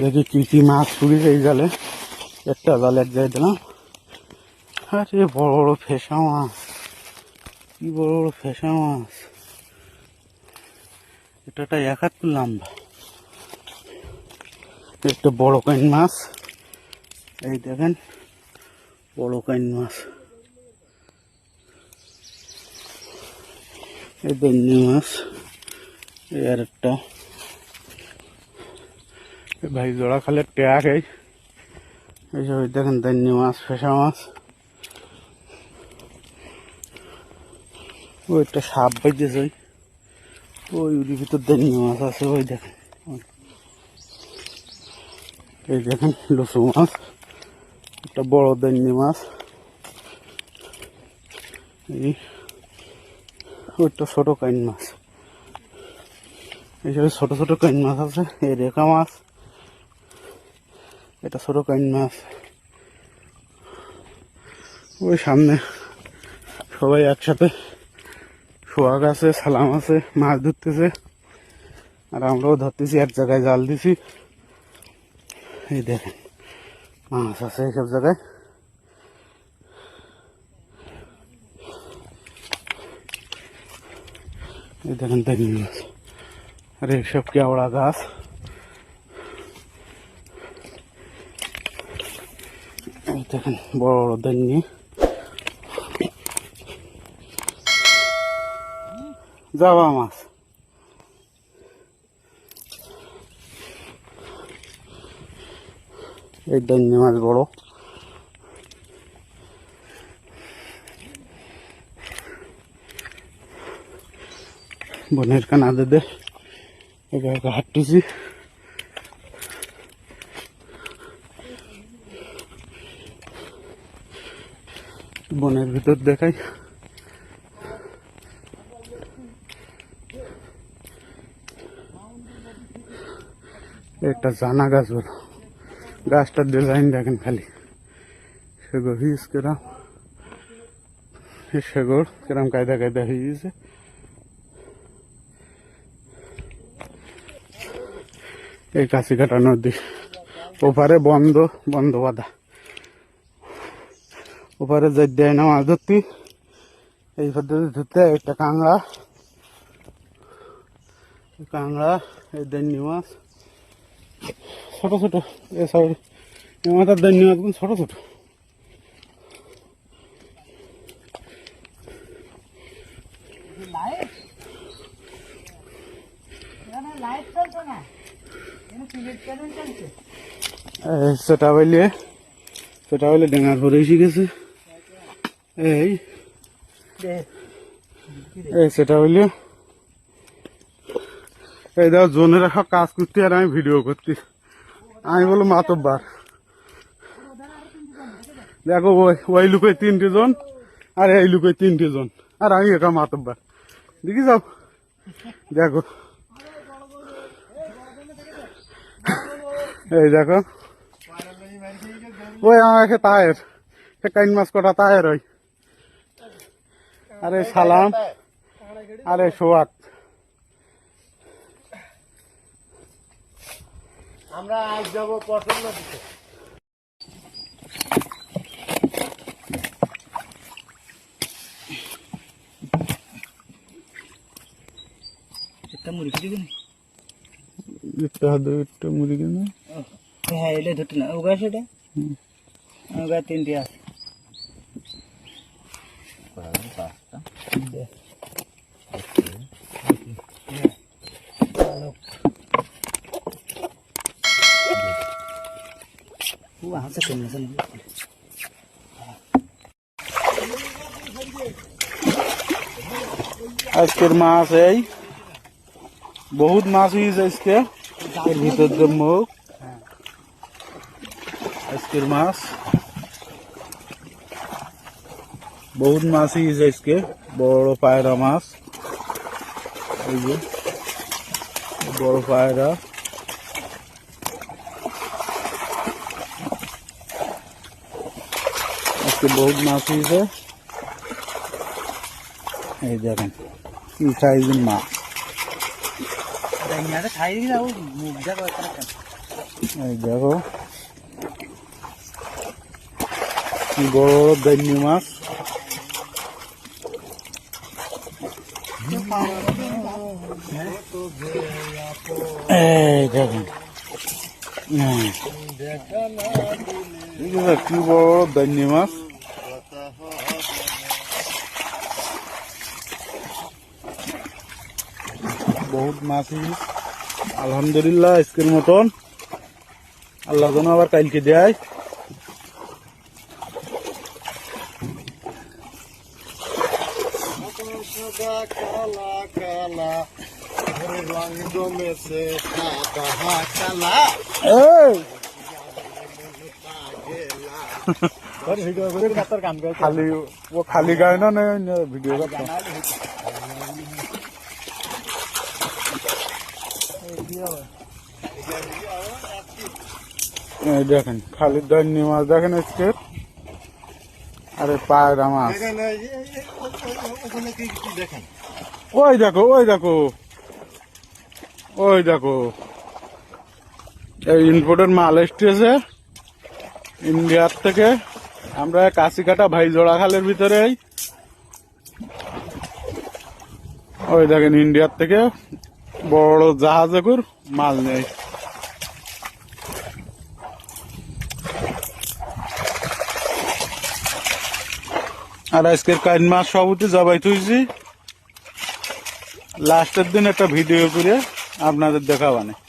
দেখি কি কি মাছ ছুড়ি এই জালে। একটা জাল এক জায়গায় দিলাম। আরে বড় বড় ফেসা মাছ। কি বড় বড় ফেসা মাছ। এটা একটা এক হাত লম্বা। একটা বড় কাইন মাছ। এই দেখেন, বড় কাইন মাছ। এই দৈন্য মাছ। এই আর একটা ভাই, জোড়া খালে ট্যাক এই এইসব এই দেখেন দৈন্য মাছ, ফেসা মাছ। ওই একটা সাপ বাইতেছে। ওই ওই ভিতর দৈন্য মাছ আছে, ওই দেখেন। এই দেখেন, লসু মাছ। একটা বড় দৈন্য মাছ। এই ওইটা ছোট কাইন মাছ। এইসব ছোট ছোট কাইন মাছ আছে, এই রেখা মাছ। এটা ছোট কাইন মাছ ওই সামনে সবাই একসাথে সোহাগ আছে, সালাম আছে, মাছ ধরতেছে। আর আমরাও ধরতেছি, এক জায়গায় জাল দিছি। এই দেখেন, মাছ আছে এইসব জায়গায়। এই দেখেন দেখেন মাছ আর এইসব কেওড়া গাছ এই দেখেন, বড় বড় দান্নি যাওয়া মাছ। এই দান্নি মাছ বড়। বনের কানাদে দে। একা একা হাঁটতেছি। বনের ভিতর দেখাই। একটা জানা গাছ বলো। গাছটার ডিজাইন দেখেন খালি। সেগো হিস কেরাম। সেগর কেরাম কায়দা কায়দা হয়ে গেছে। এই কাছিকাটা নদী। ওপারে বন্ধ বন্ধ বাধা। ওপারে যাই দেয় না মাছ ধরতি এই পদ্ধতি ধরতে একটা কাংড়া কাংড়া এই দৈন্য মাছ ছোট ছোট, এ সব এই মাথার দৈন্য মাছগুলো ছোট ছোট। সেটা বললে সেটা বললে ডেঙ্গার পরে গেছে। এই। এই সেটা বললে এই দেখো জোনে রাখা কাজ করতে আর আমি ভিডিও করতে। আমি বলো মাতব্বার। দেখো ওই ওই লুকোয় তিনটে জন আর এই লুকোয় তিনটে জন। আর আমি একা মাতব্বার। দেখি যাও। দেখো। এই দেখো। ওই আমাকে তায়ের। সে কাইন মাছ কটা তায়ের ওই। আরে সালাম। আরে সোয়াক আমরা আজ যাব পছন্দ নদীতে একটা মুড়ি খেতে গেলি একটু হাত হ্যাঁ এটা ধরতে না। ওগা সেটা ওগা তিনটে আছে। pasta. Okay. Okay. Yeah. Look. Wow, that's a good one. আজকের মাছ এই বহুত মাছ হয়েছে আজকে এর ভিতর দিয়ে মুখ আজকের মাছ बहुत मास ही है इसके बड़ो पायरा मास। बड़ो पायरा इसके बहुत मास ही। से ये देखें देखो बड़ो धन्य मास। এই। কি বড় বড় মাছ বহুত মাছই আলহামদুলিল্লাহ, আজকের মতন। আল্লাহ যেন আবার কালকে দেয়। কালা কালা। খালি গায় না ভিডিও দেখেন, খালি দৈন্য মাছ দেখেন আজকে? আরে, পায়রা মাছ। ওই দেখো ওই দেখো। ওই দেখো, এই ইনপোর্টের মাল এসতেছে ইন্ডিয়ার থেকে। আমরা কাশিকাটা ভাই জোড়া খালের ভিতরে ওই দেখেন ইন্ডিয়ার থেকে বড় জাহাজে করে মাল নেই। আর আজকের কাজ মাস সবুতি জবাই তুইছি। লাস্টের দিন একটা ভিডিও করে আপনাদের দেখাবানে।